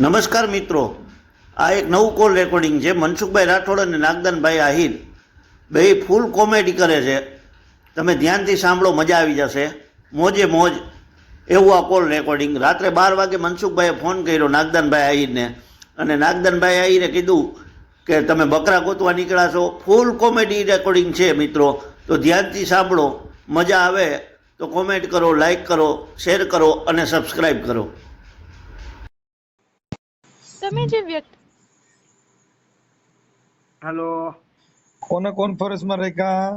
નમસ્કાર મિત્રો. આ એક નવું કોલ રેકોર્ડિંગ છે. મનસુખભાઈ રાઠોડ અને નાગદાનભાઈ આહિર. બે ફૂલ કોમેડી કરે છે. તમે ધ્યાનથી સાંભળો, મજા આવી જશે. મોજે મોજ. એવું આ કોલ રેકોર્ડિંગ રાત્રે બાર વાગે મનસુખભાઈએ ફોન કર્યો નાગદાનભાઈ આહિરને. અને નાગદાનભાઈ આહિરે કીધું કે તમે બકરા ગોતવા નીકળ્યા છો. ફૂલ કોમેડી રેકોર્ડિંગ છે મિત્રો. તો ધ્યાનથી સાંભળો. મજા આવે તો કોમેન્ટ કરો લાઈક કરો શેર કરો અને સબસ્ક્રાઈબ કરો. તમે જે વ્યક્તિ હેલો. કોને કોન્ફરન્સમાં રાખ્યા?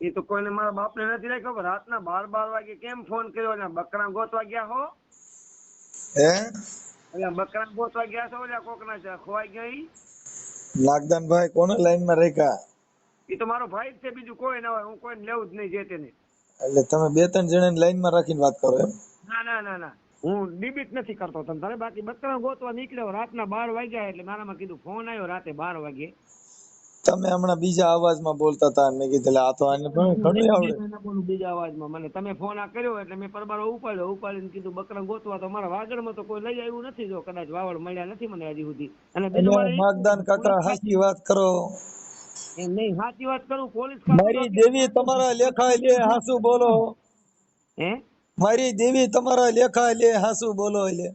એ તો કોઈને મારા બાપને નથી રાખ્યો પણ રાતના બાર બાર વાગે કેમ ફોન કર્યો? ને બકરા ગોતવા ગયા હો? હે? એટલે બકરા ગોતવા ગયા છો? એટલે કોકના છે ખોવાઈ ગયા ઈ નાગદાનભાઈ કોને લાઈનમાં રાખ્યા? એ તો મારો ભાઈ જ છે બીજું કોઈ ના હોય હું કોઈને લેવું જ નહીં જે તેને એટલે તમે બે ત્રણ જણાને લાઈનમાં રાખીને વાત કરો એમ? ના ના ના ના. હું ડિબિટ નથી કરતો. તમ તારે બાકી બકરા ગોતવા નીકળ્યો રાતના બાર વાગ્યા એટલે મારામાં કીધું ફોન આવ્યો રાતે બાર વાગે. તમે હમણાં બીજા અવાજમાં બોલતા હતા મેં કીધું આ તો આને પણ ઘણી આવડે. બીજા અવાજમાં. મને તમે ફોન આ કર્યો એટલે મેં પરબારો ઉપાડ્યો. ઉપાડીને કીધું બકરા ગોતવા તો મારા વાગડમાં તો કોઈ લઈ આવ્યું નથી જો કદાચ વાવડ મળ્યા નથી મને હજી સુધી. અને એટલે કાકા હાચી વાત કરો. એમ નહીં સાચી વાત કરું પોલીસ મારી દેવી તમારા લેખાય લે હાસુ બોલો. હે? મારી દેવી તમારા લેખા લે હાસુ બોલો લે.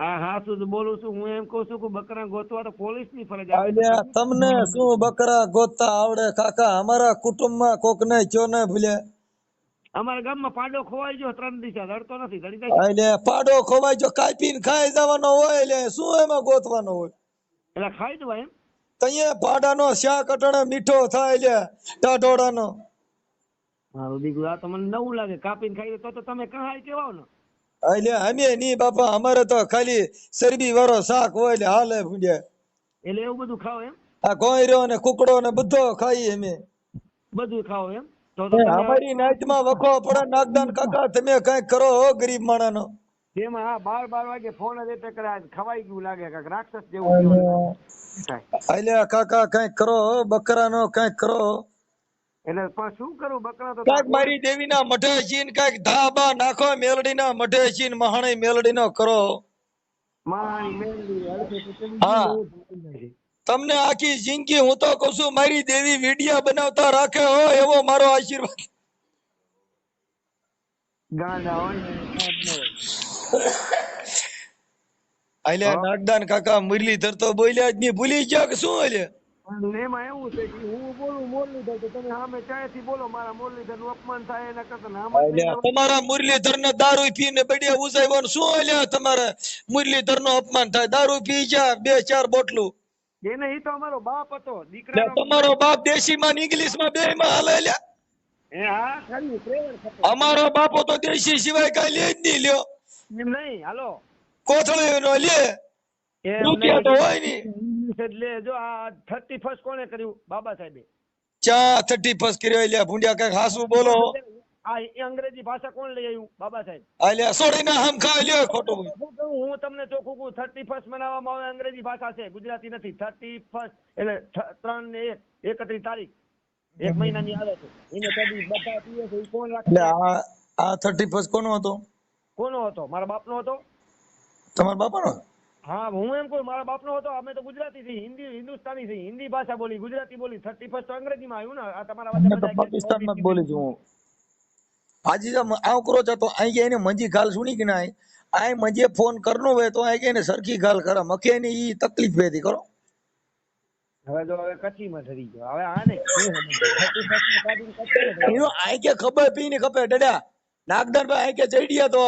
હા હાસુ તો બોલું છું. હું એમ કહું છું કે બકરા ગોતવા તો પોલીસની ફરજ આવે તમને શું બકરા ગોતતા આવડે? કાકા અમારા કુટુંબમાં કોક ને કયો ને ભૂલે. અમારા ગામમાં પાડો ખોવાઈ ગયો ત્રણ દિવસ રડતો નથી જાય એટલે પાડો ખોવાઈ જો કાપીને ખાઈ જવાનો હોય એટલે શું એમાં ગોતવાનો હોય? એટલે ખાઈ દેવાય એમ. તઈએ પાડાનો શાક અટાણે મીઠો થાય એટલે ટાઢોડાનો. મારું દીકરું આ તો મને નવું લાગે. કાપીને ખાઈ તો તો તમે કહાય કેવાઓ ને. એટલે અમે ની બાપા અમારે તો ખાલી ચરબી વાળો શાક હોય એટલે હાલે એટલે એવું બધું ખાવ એમ? આ કોયરો ને કુકડો ને બધો ખાઈ અમે. બધું ખાઓ એમ? તો અમારી નાઈટમાં વખો પડે નાગદાન કાકા તમે કઈ કરો હો ગરીબ માણાનો. તેમાં હા બાર બાર વાગે ફોન જ એટલે કરે ખવાઈ ગયું લાગે કાંઈક રાક્ષસ જેવું થયું. કાકા કઈ કરો હો બકરાનો કઈ કરો એટલે પણ શું કરું? બકરા તો કાક મારી દેવીના મઢે જીન કાક ધાબા નાખો મેલડીના મઢે છીન મહાણી કરો. હલકે તો કેમ હા. તમને આખી જિંદગી હું તો કહું છું મારી દેવી વિડિયા બનાવતા રાખે હો એવો મારો આશીર્વાદ. ને ન. અલ્યા નાગદાન કાકા મુરલીધર તો બોલ્યા જ નહીં ભૂલી ગયા કે શું અલ્યા? પણ એમાં એવું છે કે હું બોલું મુરલીધર તો તમે સામે ચાયથી બોલો? મારા મુરલીધરનું અપમાન થાય એના કરતા ને તમારા મુરલીધર ને દારૂ પીને બડિયા ઉસાવ્યો ને શું અલ્યા તમારે? મુરલીધરનું અપમાન થાય. દારૂ પી જા બે ચાર બોટલું. એને ઈ તો અમારો બાપ હતો દીકરા તમારો બાપ. દેશી માં ઇંગ્લિશમાં બે માં હાલે અલ્યા એ હા ખરી પ્રેમ થતો અમારો બાપો તો દેશી સિવાય કઈ લે જ નહીં લ્યો. એમ નહીં હાલો. કોથળી નો લે રૂપિયા તો હોય નહીં એટલે જો આ થર્ટી ફર્સ્ટ કોને કર્યું? બાબા સાહેબે. ચા થર્ટી ફર્સ્ટ કર્યો? એટલે ભૂંડિયા કંઈક હાસુ બોલો. આ અંગ્રેજી ભાષા કોણ લઈ આવ્યું? બાબા સાહેબ. એટલે સોરી ના હમ ખા લ્યો ખોટું. હું તમને ચોખ્ખું કહું થર્ટી ફર્સ્ટ મનાવવામાં આવે અંગ્રેજી ભાષા છે ગુજરાતી નથી. થર્ટી ફર્સ્ટ એટલે ત્રણ ને એક એકત્રીસ તારીખ. એક મહિનાની આવે છે. એને કદી બધા પીએ છે કોણ રાખે? આ આ થર્ટી ફર્સ્ટ કોનો હતો? કોનો હતો? મારા બાપનો હતો? તમારા બાપાનો? હા હું એમ કહું મારા બાપનો હતો અમે તો ગુજરાતી છીએ હિન્દી હિન્દુસ્તાની છીએ હિન્દી ભાષા બોલી ગુજરાતી બોલી થર્ટી ફર્સ્ટ અંગ્રેજીમાં આવ્યું ને આ તમારા વાત પાકિસ્તાનમાં બોલી છું હું. હાજી જો આવ કરો છો તો અહીં એને મંજી ગાલ સુની કે ના આય મંજે ફોન કરનો હોય તો અહીં એને સરખી ગાલ કરા. મકે ની ઈ તકલીફ ભેદી કરો. હવે જો હવે કચ્છીમાં ઠરી ગયો. હવે આને શું સમજવું? 31st માં કાઢીને કચ્છીમાં ઠરી એનો આઈ કે ખબર પી ને ખબર ડડા નાગદાનભાઈ કે ચડ્યા તો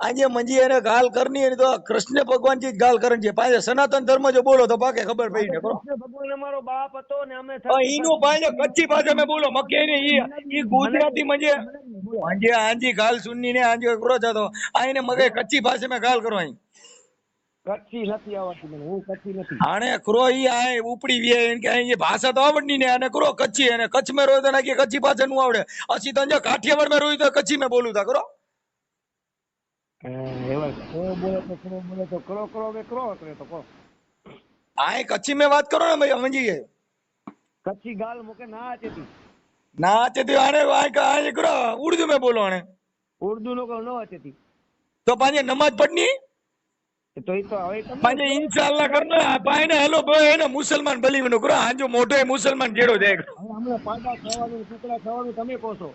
આજે મંજી એને ગાલ કરની એની તો કૃષ્ણ ભગવાનથી ગાલ કરન છે. પાસે સનાતન ધર્મ જો બોલો તો પાકે ખબર પડી ને કૃષ્ણ ભગવાન અમારો બાપ હતો ને અમે ઈનું પાસે કચ્છી ભાષા મેં બોલો મકે ને ઈ ઈ ગુજરાતી મંજે હાંજી હાંજી ગાલ સુની ને આંજી કરો છો તો આઈને મગે કચ્છી ભાષા મેં ગાલ કરો અહીં કચ્છી નથી આવડતી મને હું કચ્છી નથી. આને ક્રો ઈ આ ઉપડી વે એને કે અહીં ભાષા તો આવડની ને આને ક્રો કચ્છી અને કચ્છ મે રોય તો ના કે કચ્છી ભાષા નું આવડે. અસી તો જો કાઠિયાવાડ મે રોય તો કચ્છી મે બોલું તા કરો. એવા ક્રો બોલે તો ક્રો બોલે તો ક્રો ક્રો મે ક્રો કરે તો કો આ કચ્છી મે વાત કરો ને ભાઈ સમજી ગયે કચ્છી ગાલ મુકે ના આચેતી ના આતી આને આ આ ક્રો ઉર્દુ મેં બોલો આને ઉર્દુ નો કો ન આતી તો. પાંજે નમાજ પઢની? પાંજે ઇન્શાલ્લાહ કરનો પાઈને હેલો ભાઈ એને મુસલમાન બલીવનો કરો. હાંજો મોટો મુસલમાન જેડો જાય હમણાં પાડા ખાવાનું ટુકડા ખાવાનું તમે કહો છો.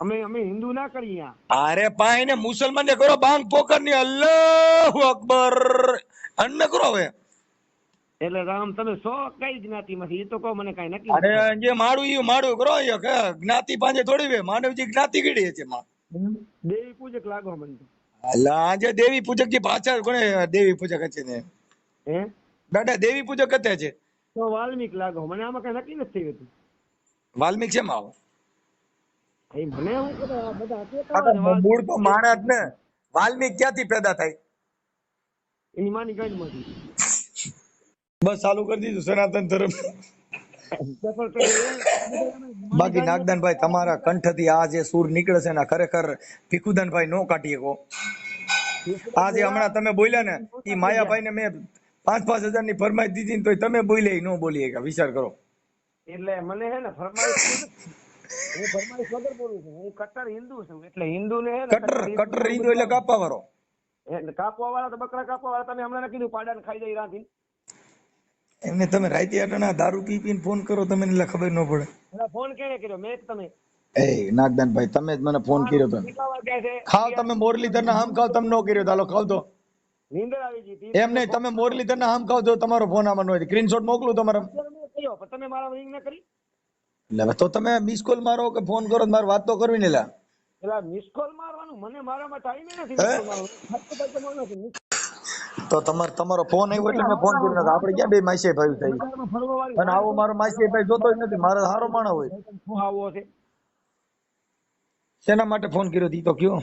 અમે અમે હિન્દુ ના કરીએ મુસલમાન કરો. બાંગ પોકરની અલ્લાહુ અકબર. અન્ન કરો હવે. એટલે રામ તમે સો કઈ જ્ઞાતિ માંથી એ તો કહો મને કઈ નક્કી અરે જે માડું ઈ માડું કરો કે જ્ઞાતિ પાંજે થોડી વે માનવજી જ્ઞાતિ કીડી છે માં. દેવી પૂજક લાગો મને આજે દેવી પૂજક જે પાછળ કોને દેવી પૂજક છે ને? હે? દાદા દેવી પૂજક કતે છે તો વાલ્મીક લાગો મને આમાં કઈ નક્કી નથી થયું વાલ્મીક છે માં એ મને હું બધા મૂળ તો માણસ ને. વાલ્મીક ક્યાંથી પેદા થાય? એની માની કઈ નથી બસ ચાલુ કરી દીધું સનાતન ધર્મ. બાકી નાગદાનભાઈ તમારા કંઠથી આ જે સૂર નીકળે છે ને ખરેખર ભીખુદાનભાઈ નો કાઢી શકો. આ જે હમણાં તમે બોલ્યા ને એ માયાભાઈ ને મેં પાંચ પાંચ હજારની ફરમાઈ દીધી ને તો તમે બોલ્યા નો બોલી કે વિચાર કરો. એટલે મને હે ને ફરમાઈ હું ફરમાઈશ વગર બોલું છું. હું કટ્ટર હિન્દુ છું. એટલે હિન્દુ ને કટ્ટર કટર હિન્દુ એટલે કાપવા વાળો એટલે કાપવા વાળા તો બકરા કાપવા વાળા તમે હમણાં કીધું પાડાને ખાઈ જાય રાંધીને. એમને તમે રાતે આટાના દારૂ પી પીને ફોન કરો તમે એટલે ખબર ન પડે. ફોન કેને કર્યો? મેં તમે. એ નાગદાનભાઈ તમે જ મને ફોન કર્યો તો ખાવ તમે મોરલીધર ના હામ ખાવ તમે ન કર્યો તો હાલો ખાવ તો. નીંદર આવી ગઈ એમ નહીં તમે મોરલીધર ના હામ ખાવ તો તમારો ફોન આમાં નો હોય. સ્ક્રીનશોટ મોકલું તમારા. પણ તમે મારા રિંગ ના કરી? એટલે તો તમે મિસ કોલ મારો કે ફોન કરો મારે વાત તો કરવી ને લા. એટલે મિસ કોલ મારવાનું મને મારામાં ટાઈમ નથી મિસ કોલ મારવાનો. તો તમારો તમારો ફોન આવ્યો એટલે મેં ફોન કર્યો. નથી આપણે ક્યાં બે માસી ભાઈ થઈ? અને આવો મારો માસી ભાઈ જોતો જ નથી. મારો સારો માણસ હોય. શું આવો છે શેના માટે ફોન કર્યો તી તો કયો?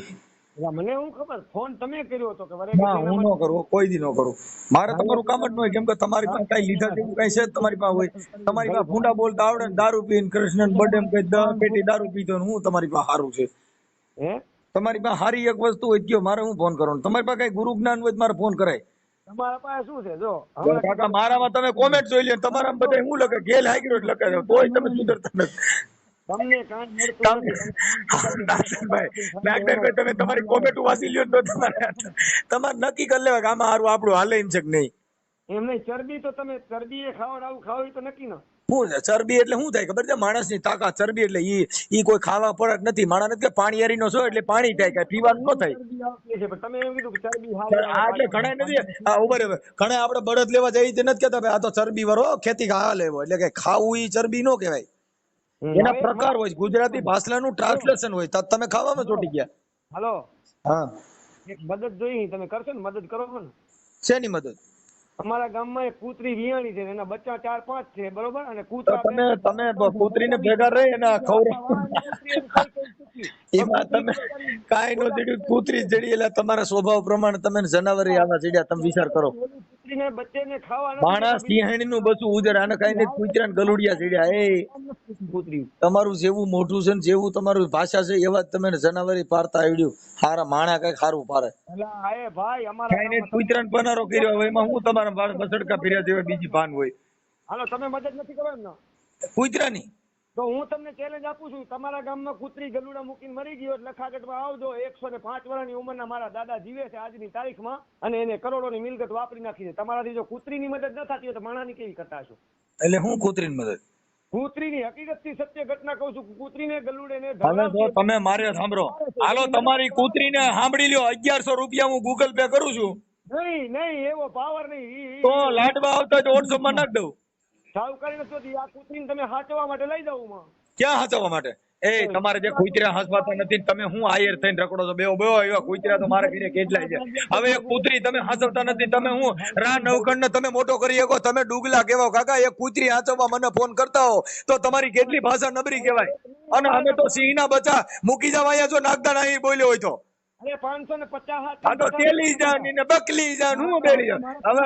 મને હું ખબર? ફોન તમે કર્યો હતો કે વરે ના હું ન કરું. કોઈ દી ન કરું. મારે તમારું કામ જ ન હોય. કેમ કે તમારી પાસે કઈ લીધા જેવું કઈ છે તમારી પાસે હોય. તમારી પાસે ફૂંડા બોલતા આવડે ને દારૂ પીને કૃષ્ણ બર્થડે કઈ દસ પેટી દારૂ પીતો ને હું તમારી પાસે સારું છે. તમારી પાસે સારી એક વસ્તુ હોય કયો? મારે હું ફોન કરો તમારી પાસે કઈ ગુરુ જ્ઞાન હોય મારે ફોન કરાય. તમારા પાસે શું છે? જો કાકા મારામાં તમે કોમેન્ટ જોઈ લ્યો તમારામાં બધા શું લખે? ગેલ હાઈગ્રો લખે. છે તોય તમે સુધરતા નથી. તમને કાંઈ મળતું તમે નાગદાનભાઈ નાગદાનભાઈ તમે તમારી કોમેન્ટ વાંચી લ્યો તો તમારે તમારે નક્કી કરી લેવા કે આમાં સારું આપણું હાલે એમ છે કે નહીં. એમ નહીં ચરબી તો તમે ચરબી એ ખાવ આવું ખાવ તો નક્કી ન. શું ચરબી એટલે શું થાય ખબર છે? માણસની તાકાત ચરબી એટલે ઈ ઈ કોઈ ખાવા પડક નથી. માણસ નથી કે પાણી હરીનો છો એટલે પાણી થાય કે પીવાનું ન થાય. તમે એમ કીધું કે ચરબી એટલે ઘણા નથી. આ ઊભા ઘણા આપણે બળદ લેવા જઈએ તે નથી કેતા ભાઈ આ તો ચરબી વાળો ખેતી હા લેવો. એટલે કે ખાવું ઈ ચરબી નો કહેવાય. એના પ્રકાર હોય ગુજરાતી ગુજરાતી ભાષાનું ટ્રાન્સલેશન હોય. તો તમે ખાવામાં ચોટી ગયા. હાલો. હા. એક મદદ જોઈ તમે કરશો ને મદદ કરો છો ને? શેની મદદ? અમારા ગામમાં એક કૂતરી વિયાણી છે એના બચ્ચા ચાર પાંચ છે બરોબર? અને કૂતરા તમે તમે કૂતરીને ભેગા રહી અને એમાં તમે કાંઈ નો જડ્યું કૂતરી જડી એટલે તમારા સ્વભાવ પ્રમાણે તમે જનાવરી આવા જડ્યા તમે વિચાર કરો. કૂતરીને બચ્ચેને ખાવા માણસ સિંહણી નું બસું ઉજર આને કઈ નહીં કૂતરા ગલુડિયા જડ્યા એ. કૂતરી. તમારું જેવું મોઢું છે ને જેવું તમારું ભાષા છે એવા જ તમે જનાવરી પારતા આવડ્યું. હારા માણા કઈ ખારું પારે એટલે ભાઈ અમારા કઈ નહીં કૂતરા ને પનારો કર્યો હોય એમાં હું તમારા બાળ બસડકા ફેર્યા જેવા બીજી ભાન હોય. હાલો તમે મદદ નથી કરો ને કૂતરાની તો હું તમને ચેલેન્જ આપું છું. તમારા ગામમાં કૂતરી ગલુડા મૂકીને મરી ગયો એટલે લખાગઢમાં આવજો. એકસો ને પાંચ વર્ષની ઉંમરના મારા દાદા જીવે છે આજની તારીખમાં અને એને કરોડોની મિલકત વાપરી નાખી છે. તમારાથી જો કૂતરીની મદદ ન થતી હોય તો માણાની કેવી કરતા છો એટલે હું કૂતરીની મદદ? કૂતરીની હકીકતથી સત્ય ઘટના કહું છું. કૂતરીને ગલુડે ને હવે તમે મારે સાંભળો. હાલો તમારી કૂતરીને સાંભળી લ્યો. અગિયારસો રૂપિયા હું ગૂગલ પે કરું છું. નહીં નહીં એવો પાવર નહીં. તો લાડવા આવતા જ વોટ્સઅપમાં નાખ દઉં. સાવ કરી નથી આ કૂતરીને તમે હાચવા માટે લઈ જાવમાં ક્યાં હાચવા માટે? એ તમારે જે કૂતરા હસવાતા નથી તમે હું આયર થઈને રખડો છો? બેવો બેવો એવા કૂતરા તો મારા ઘરે કેટલાય છે. હવે એક કુતરી તમે હસવતા નથી તમે હું રા નવકણ ને તમે મોટો કરી શકો તમે ડુગલા કહેવાઓ. કાકા એક કુતરી હાચવવા મને ફોન કરતા હો તો તમારી કેટલી ભાષા નબરી કહેવાય? અને અમે તો સિંહના બચા મૂકી જવા અહીંયા જો નાગદાન અહીં બોલ્યો હોય તો. અરે પાંચસો ને પચાસ આ તો તેલી જાન ને બકલી જાન હું બેરી જાન હવે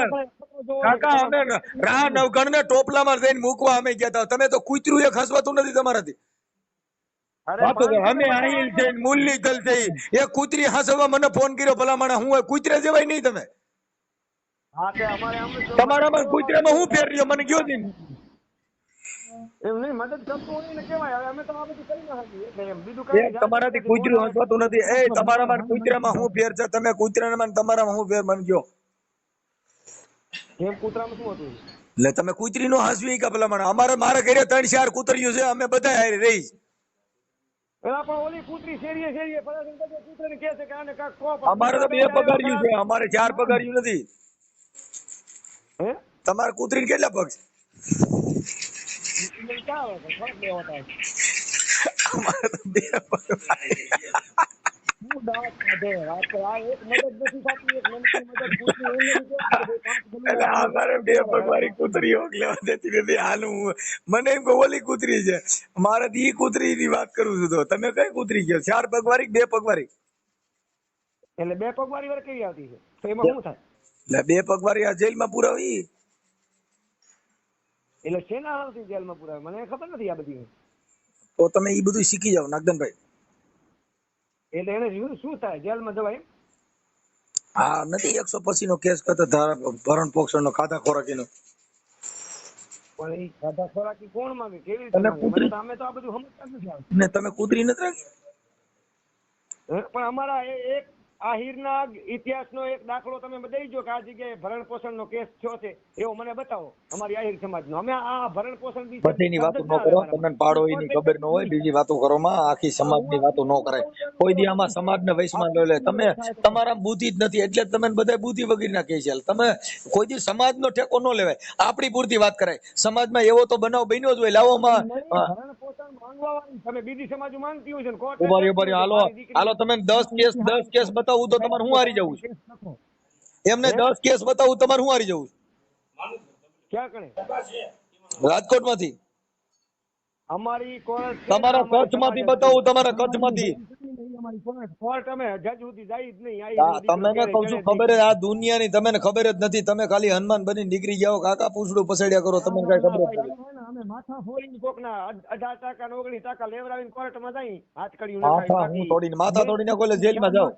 કાકા અમે રા નવકણ ને ટોપલામાં જઈને મૂકવા અમે ગયા હતા. તમે તો કૂતરું એક હસવાતું નથી તમારાથી. અમે આહિલ છે ને મુલ્લી છે. એ કૂતરી હસવા મને ફોન કર્યો ભલા માણસ હું કૂતરા જેવાય નહીં તમે. તમારામાં કૂતરામાં હું ફેર રહ્યો? મને કયો નહીં એમ નહીં મદદ કરતું હોય ને કેવાય હવે અમે તો આ બધું કરી ના શકીએ. એટલે એમ બીજું કઈ તમારાથી કૂતરું હસવાતું નથી. એ તમારામાં કૂતરામાં હું ફેર છે? તમે કૂતરામાં તમારામાં હું ફેર મને કયો એમ કૂતરામાં શું હતું? એટલે તમે કૂતરી નો હાંસવી કે પેલા મને અમારે મારા ઘરે ત્રણ ચાર કૂતરીઓ છે. અમે બધા હારી રહી. પેલા પણ ઓલી કૂતરી શેરીએ શેરીએ ફરે છે ને બધે કૂતરાને કહે છે કે આને કાંઈક કહો અમારે તો બે પગાર્યું છે. અમારે ચાર પગાર્યું નથી. હે? તમારે કૂતરીને કેટલા પગ છે? અમારે બે પગવાળી કૂતરી ઓગ લેવા દેતી નથી. હાલું હું મને એમ ઓલી કૂતરી છે. મારે ઈ કૂતરી ની વાત કરું છું તો. તમે કઈ કૂતરી ગયો ચાર પગવારી બે પગવારી એટલે બે પગવારી વાર કેવી આવતી છે? તો એમાં શું થાય? એટલે બે પગવારી આ જેલમાં પુરાવી? એટલે શેના હાલથી જેલમાં પુરાવે? મને ખબર નથી આ બધી તો તમે એ બધું શીખી જાઓ નાગદનભાઈ એટલે એને શું થાય? જેલમાં જવાય? હા નથી એકસો પચીસ નો કેસ કરતો ધારા ભરણ પોષણ નો ખાધા ખોરાકીનો. પણ એ ખાધા ખોરાકી કોણ માંગે? કેવી રીતે કૂતરી- અમે તો આ બધું સમજતા નથી. ને તમે કૂતરી નથી રાખી? પણ અમારા એ- એક હીરના ઇતિહાસનો એક દાખલો તમે દઈ જો કે આ જગ્યાએ ભરણ પોષણનો કેસ થયો છે એવો મને બતાવો અમારી આહિર સમાજનો. અમે આ ભરણ પોષણ બધીની વાતો ન કરો તમને પાડો એની ખબર ન હોય બીજી વાતો કરો માં આખી સમાજની વાતો ન કરાય. કોઈ દી આમાં સમાજને વૈશમાં ન લે તમે તમારા બુદ્ધિ જ નથી એટલે તમે બધા બુદ્ધિ વગર ના કહી છે. તમે કોઈ દી સમાજનો ઠેકો ન લેવાય આપણી પૂરતી વાત કરાય. સમાજમાં એવો તો બનાવ બન્યો જ હોય લાવોમાં તમે બીજી સમાજ માંગતી હોય છે. હાલો હાલો તમે દસ કેસ દસ કેસ બતાવું તો તમારે હું હારી જવું છે? એમને દસ કેસ બતાવું તમારે હું હારી જવું રાજકોટમાંથી અમારી કોર્ટ તમારા અમારી કચ્છમાંથી બતાવું તમારા કચ્છમાંથી અમારી કોર્ટ કોર્ટ અમે જજ સુધી જાય જ નહીં આ આ તમને ને કહું છું ખબર આ દુનિયાની તમને ખબર જ નથી. તમે ખાલી હનુમાન બની નીકળી જાઓ કાકા પૂછડું પસડ્યા કરો તમને કઈ ખબર નથી. અમે માથા ફોડીને કોકના અઢાર ટકા ઓગણીસ ટકા લેવડાવીને કોર્ટમાં જાય હાથ કર્યું માથા હું તોડીને માથા તોડીને કોઈ જેલમાં જાઓ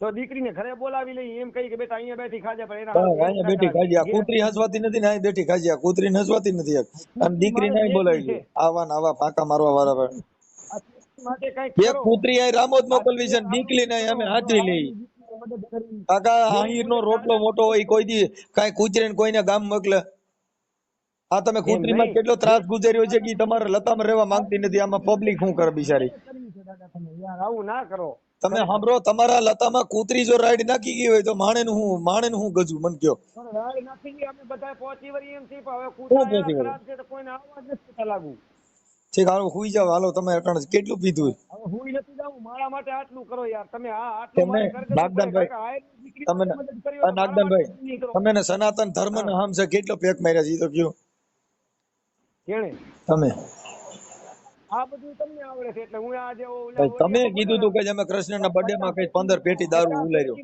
તો દીકરીને ઘરે બોલાવી લઈ એમ કહી કે બેટા અહીંયા બેઠી ખાજે પણ એના અહીંયા બેઠી ખાજી કૂતરી હસવાતી નથી ને અહીં બેઠી ખાજી કૂતરી હસવાતી નથી અને દીકરી નહીં બોલાવી આવા ને આવા ફાંકા મારવા વાળા પણ. એક અહીં રામોદ મોકલવી છે દીકરી ને અમે હાજરી લઈ. કાકા આહીર નો રોટલો મોટો હોય કોઈ દી કઈ કૂતરી ને કોઈને ગામ મોકલે. આ તમે કૂતરીમાં કેટલો ત્રાસ ગુજાર્યો છે કે તમારે લતામાં રહેવા માંગતી નથી આમાં પબ્લિક શું કરે બિચારી? આવું ના કરો તમે સાંભળો તમારા લતામાં કૂતરી જો રાઈડ નાખી ગઈ હોય તો માણે નું હું માણે નું હું ગજું મન કયો. પણ નાખી ગઈ અમે બધા પહોંચી વળી એમ છીએ હવે કૂતરા શું પહોંચી એવા વળી? ખરાબ છે તો કોઈને આવવા જ નથી લાગુ. ઠીક હાલો હુઈ જાવ હાલો તમે અટાણે કેટલું પીધું હવે હુઈ નથી જાઉં મારા માટે આટલું કરો યાર તમે આ આટલું તમે નાગદાનભાઈ, તમે નાગદાનભાઈ. તમે સનાતન ધર્મ ને હામ છે કેટલો પેક માર્યા છે તો કયો. કેણે? તમે. આ બધું તમને આવડે છે એટલે હું આજે ઓલા- તમે કીધું તું કે અમે કૃષ્ણના બર્થડેમાં કઈ પંદર પેટી દારૂ ઉલાર્યો.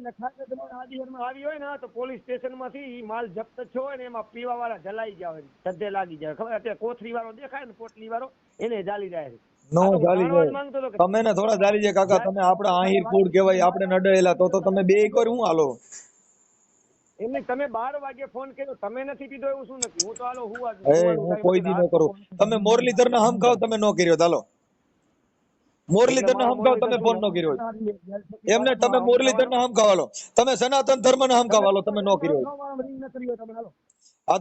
આવી હોય ને તો પોલીસ સ્ટેશનમાંથી માલ જપ્ત થયો હોય ને એમાં પીવા વાળા જલાઈ ગયા હોય લાગી જાય ખબર અત્યારે કોથરી વાળો દેખાય ને પોટલી વાળો એને જાલી જાય છે. નો જાલી જાય હતો તમે ને થોડા ચાલી જાય કાકા તમે આપડા આહીર કુડ કહેવાય આપણે નડેલા તો તો તમે બે એકવાર હું હાલો. એમને તમે બાર વાગે ફોન કર્યો તમે નથી પીધો એવું શું નથી? હું તો હાલો હું હું હું કોઈ દી ન કરું. તમે મોરલીધર ના હમ ખાવ તમે ન કર્યો ચાલો. મોરલીધર ના હમ ખાવ તમે ફોન નો કર્યો એમને તમે મુરલીધર ના હમ ખાવાલો તમે સનાતન ધર્મ ના હમ ખાવાલો તમે નો કર્યો કર્યો તમે હાલો. આ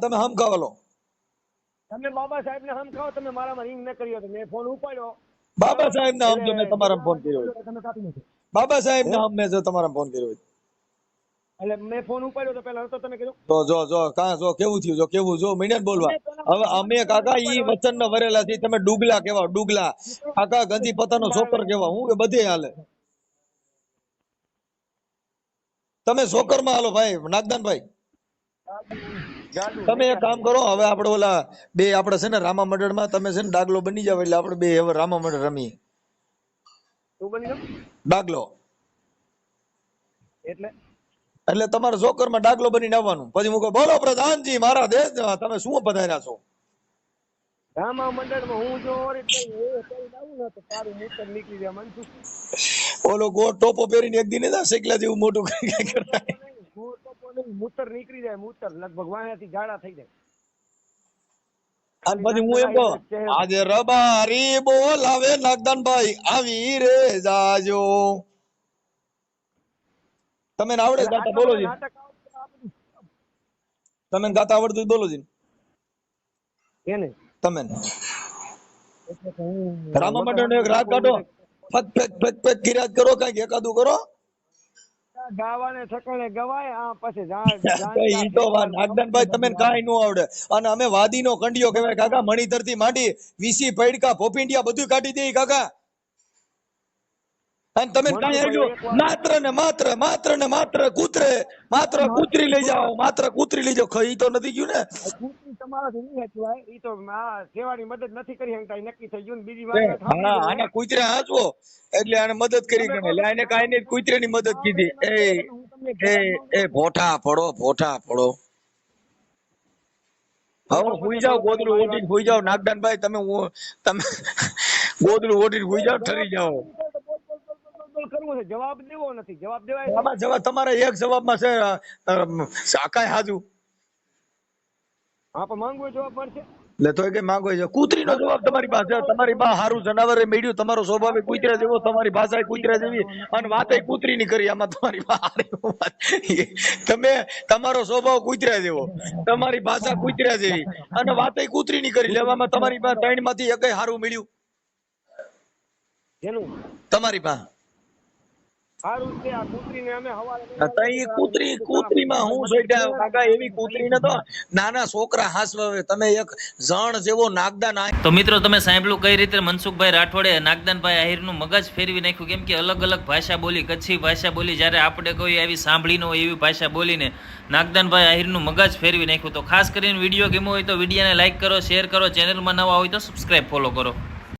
તમે બાબા સાહેબ ને હમ ખાઓ તમે મારામાં રિંગ ન કર્યો તમે ફોન ઉપાડ્યો. બાબા સાહેબ ના હમ જો મેં તમારા ફોન કર્યો બાબા સાહેબ ના હમ મેં જો તમારા ફોન કર્યો એટલે મેં ફોન ઉપાડ્યો તો પેલા હતો તમે કીધું? તો જો જો કા જો કેવું થયું? જો કેવું? જો મીડિયન બોલવા. હવે અમે કાકા ઈ વચન ના વરેલા છીએ તમે ડુગલા કેવા ડુગલા કાકા ગંધી પતાનો સોકર કેવા હું કે બધે હાલે. તમે સોકરમાં હાલો ભાઈ નાગદાન ભાઈ તમે એક કામ કરો હવે આપણે ઓલા બે આપણે છે ને રામા મંડળમાં તમે છે ને ડાગલો બની જાવ એટલે આપણે બે હવે રામા મંડળ રમીએ. તું ડાગલો. એટલે? એટલે તમારે જોકરમાં ડાગલો બનીને આવવાનું. પછી હું બોલો પ્રધાનજી મારા દેશ તમે શું પધાર્યા છો? ઓલો ટોપો પહેરીને એક દિને શેકલા જેવું મોટું મૂતર નીકળી જાય મૂતર. લગભગ વાયાથી ઝાડા થઈ જાય. અને પછી હું એમ કહું. આજે રબારી બોલાવે નાગદાનભાઈ આવી રે જાજો. તમે ને આવડે ગાતા બોલો જી તમે ગાતા આવડતું બોલો જી એને તમે રામા મંડળ એક રાગ કાઢો. ફક ફક ફક ફક કિરાત કરો કંઈક એકાદું કરો. ગાવાને ગવાય આ પછી ઈ તો નાગદાનભાઈ તમે કાંઈ નો આવડે. અને અમે વાદીનો કંડિયો કહેવાય કાકા મણિધરથી માંડી વીસી પૈડકા ભોપિંડિયા બધું કાઢી દે કાકા. અને તમે માત્ર ને માત્ર માત્ર ને માત્ર કૂતરે માત્ર કૂતરી લઈ જાઓ માત્ર કૂતરી લઈ જાઓ. ખઈ તો નથી ગયું ને? તમારાથી નહીં હચવાય. ઈ તો સેવાની મદદ નથી કરી શકતા. નક્કી થઈ ગયું બીજી વાત હા આને કૂતરે હાચવો. એટલે આને મદદ કરી ગણે એટલે આને કાંઈ નહીં કૂતરે ની મદદ કીધી. એ એ એ ભોઠા પડો ભોઠા પડો હવે હુઈ જાઓ ગોદડું ઓઢીને હુઈ જાઓ નાગદાનભાઈ તમે તમે ગોદડું ઓઢીને સુઈ જાઓ ઠરી જાઓ. કરવું છે જવાબ દેવો નથી. જવાબ દેવાય આમાં જવાબ તમારે એક જવાબમાં છે સાકાય હાજુ? હા પણ માંગવો જવાબ મળશે એટલે તો કે માંગો છે. કૂતરીનો જવાબ તમારી પાસે તમારી બા હારું જનાવરે મેળ્યું. તમારો સ્વભાવ કૂતરા જેવો તમારી ભાષા કૂતરા જેવી. અને વાત એ કૂતરીની કરી. આમાં તમારી બા. તમે તમારો સ્વભાવ કૂતરા જેવો. તમારી ભાષા કૂતરા જેવી. અને વાત એ કૂતરીની કરી. લેવામાં તમારી પાસે ત્રણમાંથી એકય હારું મળ્યું. જેનું? તમારી પાસે સારું છે આ કૂતરીને અમે હવાલે આ તઈ કૂતરી કૂતરીમાં હું કાકા એવી કૂતરી ને તો નાના છોકરા હાસવે તમે એક જણ જેવો નાગદાન આ તો મિત્રો તમે સાંભળ્યું કઈ રીતે મનસુખભાઈ રાઠોડે નાગદાનભાઈ આહિરનું મગજ ફેરવી નાખ્યું? કેમ કે અલગ અલગ ભાષા બોલી કચ્છી ભાષા બોલી જ્યારે આપણે કોઈ આવી સાંભળી ન હોય એવી ભાષા બોલીને નાગદાનભાઈ આહિરનું મગજ ફેરવી નાખ્યું. તો ખાસ કરીને વીડિયો ગમ્યો હોય તો વિડીયોને લાઈક કરો શેર કરો ચેનલમાં નવા હોય તો સબસ્ક્રાઈબ ફોલો કરો.